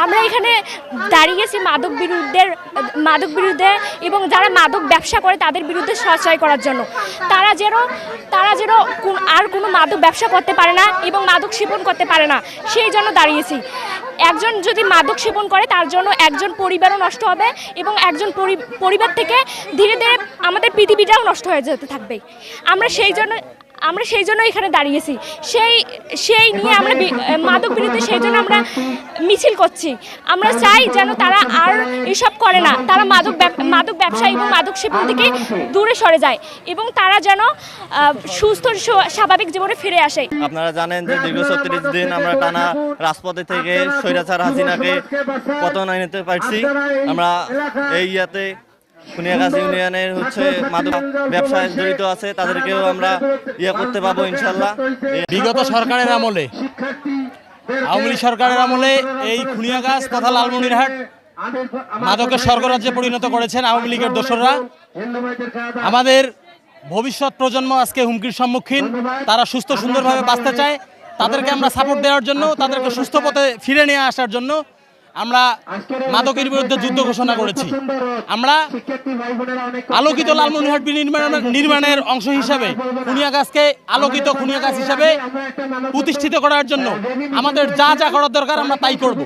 আমরা এখানে দাঁড়িয়েছি মাদক বিরুদ্ধে মাদক বিরুদ্ধে এবং যারা মাদক ব্যবসা করে তাদের বিরুদ্ধে সচয় করার জন্য। তারা যেন তারা যেন আর কোনো মাদক ব্যবসা করতে পারে না এবং মাদক সেবন করতে পারে না, সেই জন্য দাঁড়িয়েছি। একজন যদি মাদক সেবন করে তার জন্য একজন পরিবারও নষ্ট হবে এবং একজন পরি- পরিবার থেকে ধীরে ধীরে আমাদের পৃথিবীটাও নষ্ট হয়ে যেতে থাকবে। আমরা সেই জন্য আমরা সেই জন্য এখানে দাঁড়িয়েছি। সেই সেই নিয়ে আমরা মাদক বিরুদ্ধে সেই জন্য আমরা মিছিল করছি। আমরা চাই যেন তারা আর এসব করে না। তারা মাদক মাদক ব্যবসা এবং মাদক সেবন থেকে দূরে সরে যায় এবং তারা যেন সুস্থ স্বাভাবিক জীবনে ফিরে আসে। আপনারা জানেন যে দীর্ঘ ছত্রিশ দিন আমরা টানা রাজপথে থেকে স্বৈরাচার হাসিনাকে পতন আনতে পারছি। আমরা এই ইয়াতে কুনিয়াগাছ ইউনিয়নের হচ্ছে মাদক ব্যবসায় জড়িত আছে, তাদেরকেও আমরা ইয়ে করতে পাবো ইনশাল্লাহ বিগত সরকারের আমলে, আওয়ামী সরকারের আমলে এই খুনিয়াগাছ তথা লালমনিরহাট মাদকের স্বর্গরাজ্যে পরিণত করেছেন আওয়ামী লীগের দোসররা। আমাদের ভবিষ্যৎ প্রজন্ম আজকে হুমকির সম্মুখীন, তারা সুস্থ সুন্দরভাবে বাঁচতে চায়, তাদেরকে আমরা সাপোর্ট দেওয়ার জন্য, তাদেরকে সুস্থ পথে ফিরে নিয়ে আসার জন্য আমরা মাদকের বিরুদ্ধে যুদ্ধ ঘোষণা করেছি আমরা আলোকিত লালমনিরহাট বিনির্মাণ নির্মাণের অংশ হিসাবে খুনিয়া গাছকে আলোকিত খুনিয়া গাছ হিসাবে প্রতিষ্ঠিত করার জন্য আমাদের যা যা করার দরকার আমরা তাই করব